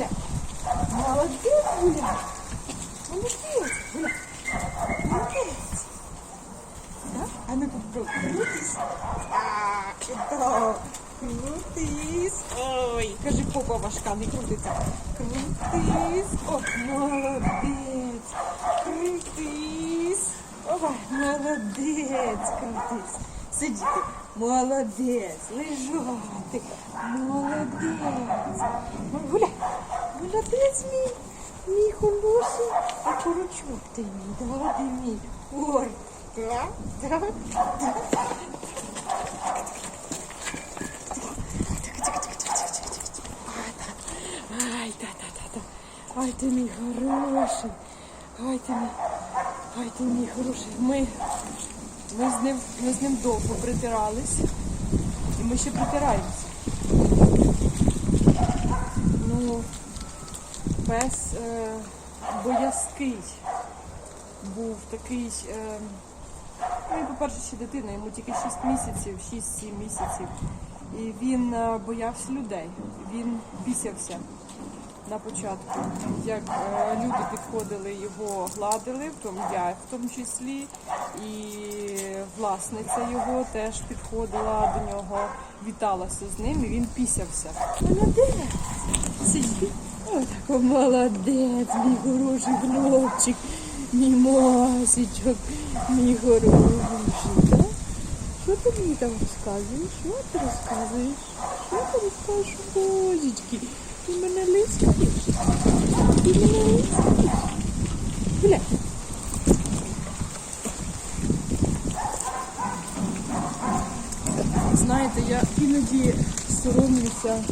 Гуля. Молодець, Гуля. Молодець, Гуля. Молодець. Да? А ну попробуй. Крутись. Так, да. Крутись. Ой, кажи, попа важка, не крутиться. Крутись. О, молодець. Крутись. Ой, молодець, крутись. Сидіти. Молодець. Лежати. Молодець. Гуляй. Молодець мій. Мій хороший. А курочок ти мій, да, ти мій. Ой, да, да, да. Ай, да, да, да, да. Ай, ти мій хороший. Ай, ти мій. Ай, ти мій хороший. Ми, ми, з ним, ми з ним довго притирались. І ми ще притираємося. Ну, пес е, боязкий був такий. Е, ну, по-перше, ще дитина, йому тільки 6 місяців, 6-7 місяців. І він е, боявся людей. Він бісявся на початку. Як е, люди підходили, його гладили, в тому я в тому числі, і власниця його теж підходила до нього, віталася з ним, і він пісявся. Молодець! Сидіть. Молодець, мій хороший хлопчик, мій масічок, мій хороший. Що ти мені там розказуєш? Що ти розказуєш? Що ти розказуєш, божечки? Ти мене лискаєш? Ти мене лискаєш? Гуляй. Знаєте, я іноді соромлюся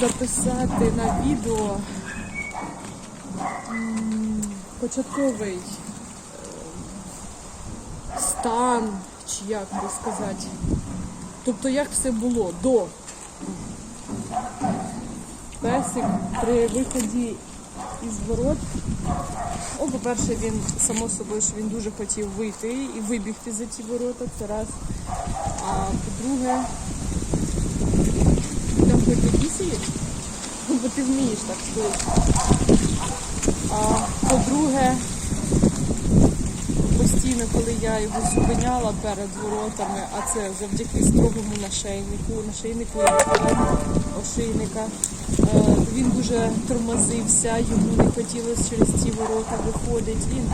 записати на відео початковий е, стан, чи як би сказати. Тобто як все було до. Песик при виході із ворот. О, по-перше, він само собою, що він дуже хотів вийти і вибігти за ті ворота. Це раз. А по-друге, там хоч не бо ти вмієш так швидко. А по-друге, постійно, коли я його зупиняла перед воротами, а це завдяки строгому нашейнику, нашийнику ошейника, е, він дуже тормозився, йому не хотілося через ці ворота виходити. Він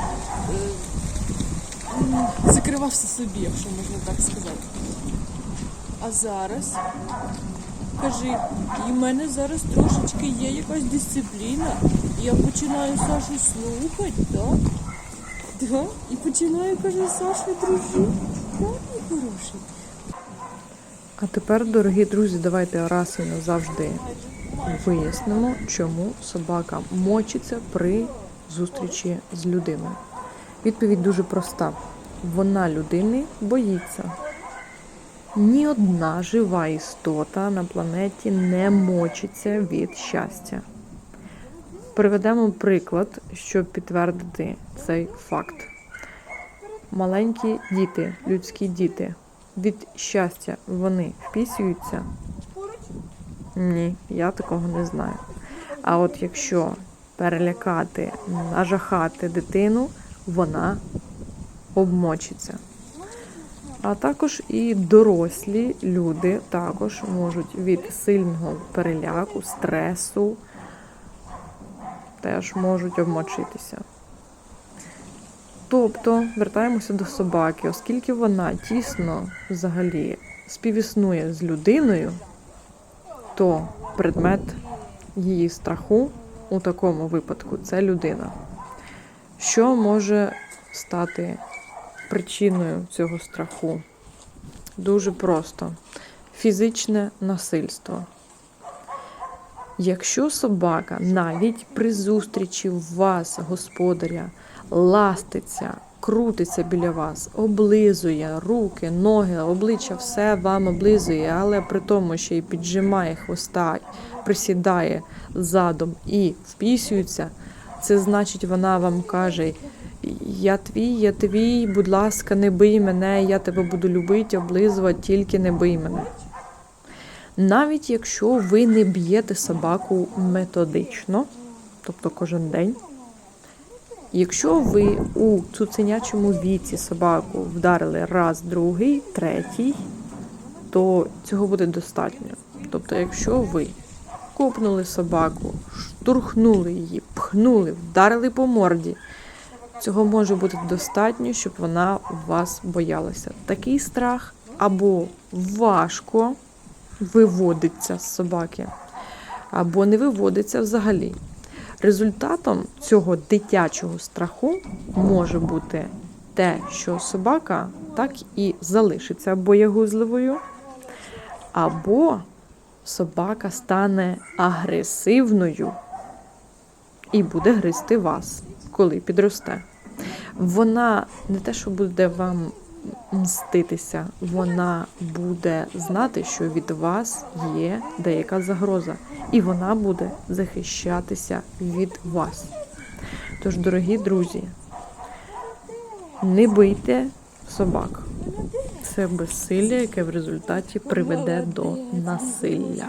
е, закривався собі, якщо можна так сказати. А зараз кажи, і в мене зараз трошечки є якась дисципліна. і Я починаю Сашу слухати, так? Да? І починаю, каже, Саша дружити. Так, мій хороший. А тепер, дорогі друзі, давайте раз і назавжди вияснимо, чому собака мочиться при зустрічі з людиною. Відповідь дуже проста: вона людини боїться. Ні одна жива істота на планеті не мочиться від щастя. Приведемо приклад, щоб підтвердити цей факт. Маленькі діти, людські діти, від щастя вони впісюються? Ні, я такого не знаю. А от якщо перелякати, нажахати дитину, вона обмочиться. А також і дорослі люди також можуть від сильного переляку, стресу теж можуть обмочитися. Тобто, вертаємося до собаки, оскільки вона тісно взагалі співіснує з людиною, то предмет її страху у такому випадку це людина. Що може стати причиною цього страху? Дуже просто фізичне насильство. Якщо собака навіть при зустрічі вас, господаря, ластиться, крутиться біля вас, облизує руки, ноги, обличчя, все вам облизує, але при тому ще й піджимає хвоста, присідає задом і впісюється, це значить, вона вам каже: Я твій, я твій, будь ласка, не бий мене, я тебе буду любити, облизувати, тільки не бий мене. Навіть якщо ви не б'єте собаку методично, тобто кожен день, якщо ви у цуценячому віці собаку вдарили раз, другий, третій, то цього буде достатньо. Тобто, якщо ви копнули собаку, штурхнули її, пхнули, вдарили по морді, цього може бути достатньо, щоб вона вас боялася. Такий страх або важко виводиться з собаки, або не виводиться взагалі. Результатом цього дитячого страху може бути те, що собака так і залишиться боягузливою, або собака стане агресивною і буде гризти вас, коли підросте. Вона не те, що буде вам мститися, вона буде знати, що від вас є деяка загроза, і вона буде захищатися від вас. Тож, дорогі друзі, не бийте собак. Це безсилля, яке в результаті приведе до насилля.